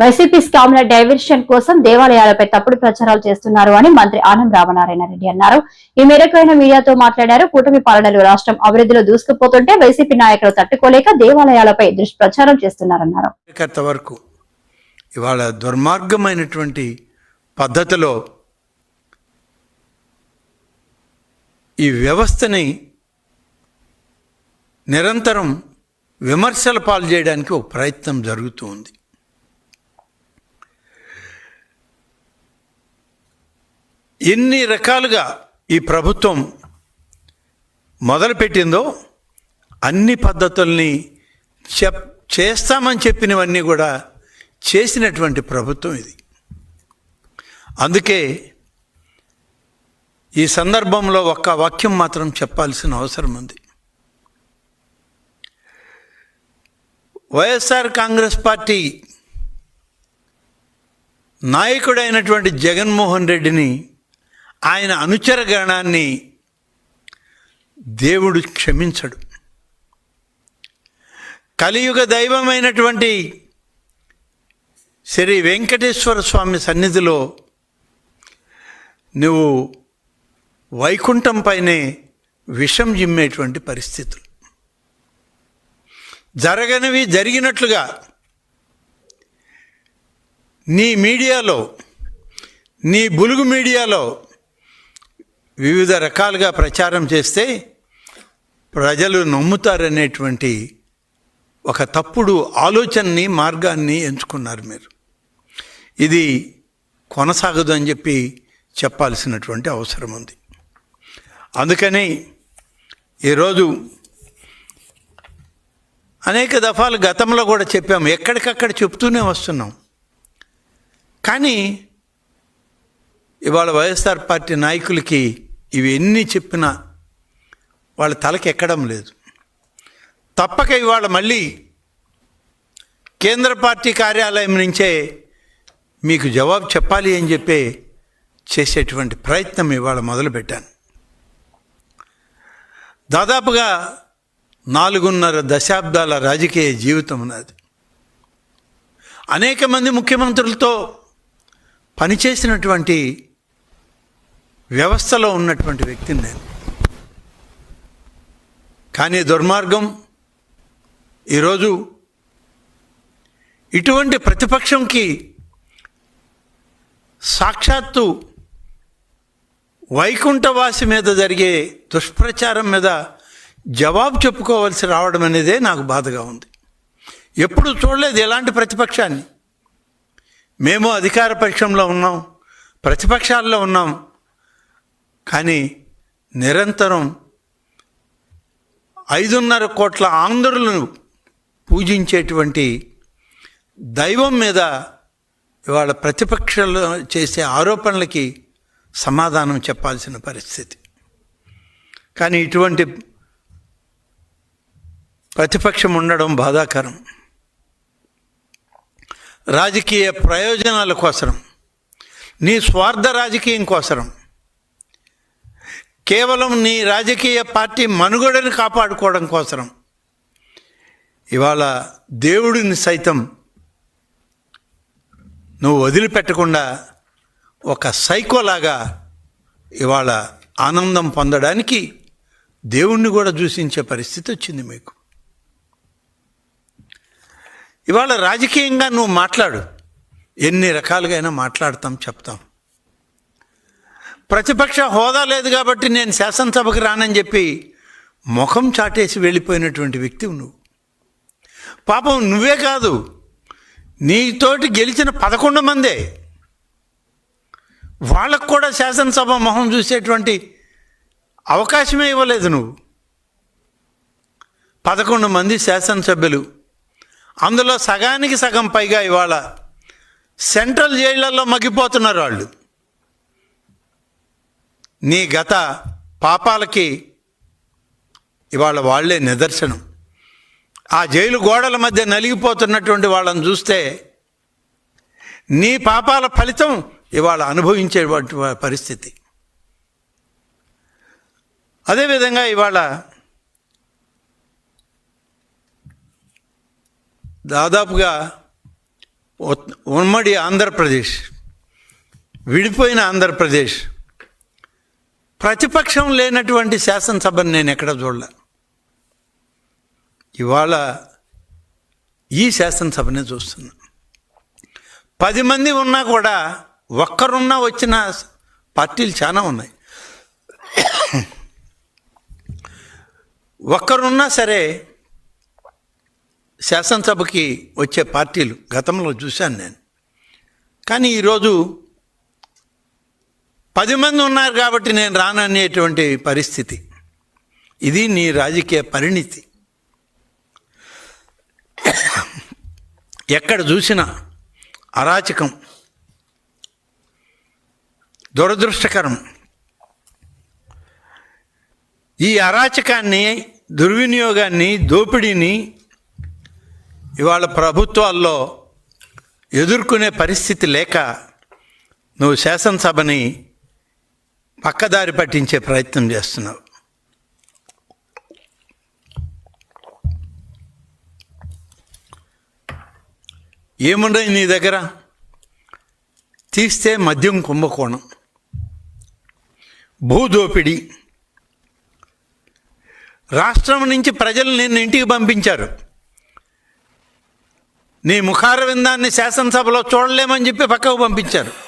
YCP స్కామ్ల diversion కోసం దేవాలయాలపై తప్పుడు ప్రచారాలు చేస్తున్నారు అని మంత్రి ఆనం రామనారాయణ రెడ్డి అన్నారు. ఈ మేరకు ఆయన మీడియాతో మాట్లాడారు. కూటమి పాలనలు రాష్ట్రం అభివృద్ధిలో దూసుకుపోతుంటే వైసీపీ నాయకులు తట్టుకోలేక దేవాలయాలపై దుష్ప్రచారం చేస్తున్నారన్నారు. వరకు ఇవాళ దుర్మార్గమైనటువంటి పద్ధతిలో ఈ వ్యవస్థని నిరంతరం విమర్శల పాలు చేయడానికి ఒక ప్రయత్నం జరుగుతూ ఉంది. ఎన్ని రకాలుగా ఈ ప్రభుత్వం మొదలుపెట్టిందో అన్ని పద్ధతుల్ని చెప్ చేస్తామని చెప్పినవన్నీ కూడా చేసినటువంటి ప్రభుత్వం ఇది. అందుకే ఈ సందర్భంలో ఒక్క వాక్యం మాత్రం చెప్పాల్సిన అవసరం ఉంది. వైఎస్ఆర్ కాంగ్రెస్ పార్టీ నాయకుడైనటువంటి జగన్మోహన్ రెడ్డిని ఆయన అనుచరగణాన్ని దేవుడు క్షమించడు. కలియుగ దైవమైనటువంటి శ్రీ వెంకటేశ్వర స్వామి సన్నిధిలో నువ్వు వైకుంఠంపైనే విషం జిమ్మేటువంటి పరిస్థితులు. జరగనివి జరిగినట్లుగా నీ మీడియాలో నీ బులుగు మీడియాలో వివిధ రకాలుగా ప్రచారం చేస్తే ప్రజలు నమ్ముతారనేటువంటి ఒక తప్పుడు ఆలోచనని మార్గాన్ని ఎంచుకున్నారు మీరు. ఇది కొనసాగదు అని చెప్పి చెప్పాల్సినటువంటి అవసరం ఉంది. అందుకని ఈరోజు అనేక దఫాలు గతంలో కూడా చెప్పాము ఎక్కడికక్కడ చెప్తూనే వస్తున్నాం. కానీ ఇవాళ వైఎస్ఆర్ పార్టీ నాయకులకి ఇవి ఎన్ని చెప్పినా వాళ్ళ తలకి ఎక్కడం లేదు. తప్పక ఇవాళ మళ్ళీ కేంద్ర పార్టీ కార్యాలయం నుంచే మీకు జవాబు చెప్పాలి అని చెప్పి చేసేటువంటి ప్రయత్నం ఇవాళ మొదలుపెట్టాను. దాదాపుగా నాలుగున్నర దశాబ్దాల రాజకీయ జీవితం ఉన్నది అనేక మంది ముఖ్యమంత్రులతో పనిచేసినటువంటి వ్యవస్థలో ఉన్నటువంటి వ్యక్తిని నేను. కానీ దుర్మార్గం ఈరోజు ఇటువంటి ప్రతిపక్షంకి సాక్షాత్తు వైకుంఠవాసి మీద జరిగే దుష్ప్రచారం మీద జవాబు చెప్పుకోవాల్సి రావడం అనేదే నాకు బాధగా ఉంది. ఎప్పుడు చూడలేదు ఎలాంటి ప్రతిపక్షాన్ని. మేము అధికార పక్షంలో ఉన్నాం ప్రతిపక్షాల్లో ఉన్నాం కానీ నిరంతరం ఐదున్నర కోట్ల ఆంధ్రులను పూజించేటువంటి దైవం మీద ఇవాళ ప్రతిపక్షాలు చేసే ఆరోపణలకి సమాధానం చెప్పాల్సిన పరిస్థితి. కానీ ఇటువంటి ప్రతిపక్షం ఉండడం బాధాకరం. రాజకీయ ప్రయోజనాల కోసం నీ స్వార్థ రాజకీయం కోసరం. కేవలం నీ రాజకీయ పార్టీ మనుగడని కాపాడుకోవడం కోసరం. ఇవాళ దేవుడిని సైతం నువ్వు వదిలిపెట్టకుండా ఒక సైకోలాగా ఇవాళ ఆనందం పొందడానికి దేవుణ్ణి కూడా దూషించే పరిస్థితి వచ్చింది మీకు. ఇవాళ రాజకీయంగా నువ్వు మాట్లాడు. ఎన్ని రకాలుగా అయినా మాట్లాడతాం చెప్తాం. ప్రతిపక్ష హోదా లేదు కాబట్టి నేను శాసనసభకు రానని చెప్పి ముఖం చాటేసి వెళ్ళిపోయినటువంటి వ్యక్తివు నువ్వు. పాపం నువ్వే కాదు నీతోటి గెలిచిన పదకొండు మందే. వాళ్ళకు కూడా శాసనసభ మొహం చూసేటువంటి అవకాశమే ఇవ్వలేదు నువ్వు. పదకొండు మంది శాసనసభ్యులు అందులో సగానికి సగం పైగా ఇవాళ సెంట్రల్ జైళ్ళలో మగ్గిపోతున్నారు వాళ్ళు. నీ గత పాపాలకి ఇవాళ వాళ్ళే నిదర్శనం. ఆ జైలు గోడల మధ్య నలిగిపోతున్నటువంటి వాళ్ళని చూస్తే నీ పాపాల ఫలితం ఇవాళ అనుభవించేటువంటి పరిస్థితి. అదేవిధంగా ఇవాళ దాదాపుగా ఉత్- ఉమ్మడి ఆంధ్రప్రదేశ్ విడిపోయిన ఆంధ్రప్రదేశ్ ప్రతిపక్షం లేనటువంటి శాసనసభను నేను ఎక్కడ చూడలే ఇవాళ ఈ శాసనసభనే చూస్తున్నా. పది మంది ఉన్నా కూడా ఒక్కరున్నా వచ్చిన పార్టీలు చాలా ఉన్నాయి. ఒక్కరున్నా సరే శాసనసభకి వచ్చే పార్టీలు గతంలో చూశాను నేను. కానీ ఈరోజు పది మంది ఉన్నారు కాబట్టి నేను రాననేటువంటి పరిస్థితి. ఇది నీ రాజకీయ పరిణితి. ఎక్కడ చూసినా అరాచకం దురదృష్టకరం. ఈ అరాచకాన్ని దుర్వినియోగాన్ని దోపిడీని ఇవాళ ప్రభుత్వాల్లో ఎదుర్కొనే పరిస్థితి లేక నువ్వు శాసనసభని పక్కదారి పట్టించే ప్రయత్నం చేస్తున్నావు. ఏమున్నాయి నీ దగ్గర? తీస్తే మద్యం కుంభకోణం భూదోపిడి. రాష్ట్రం నుంచి ప్రజలు నిన్ను ఇంటికి పంపించారు. నీ ముఖారవిందాన్ని శాసనసభలో చూడలేమని చెప్పి పక్కకు పంపించారు.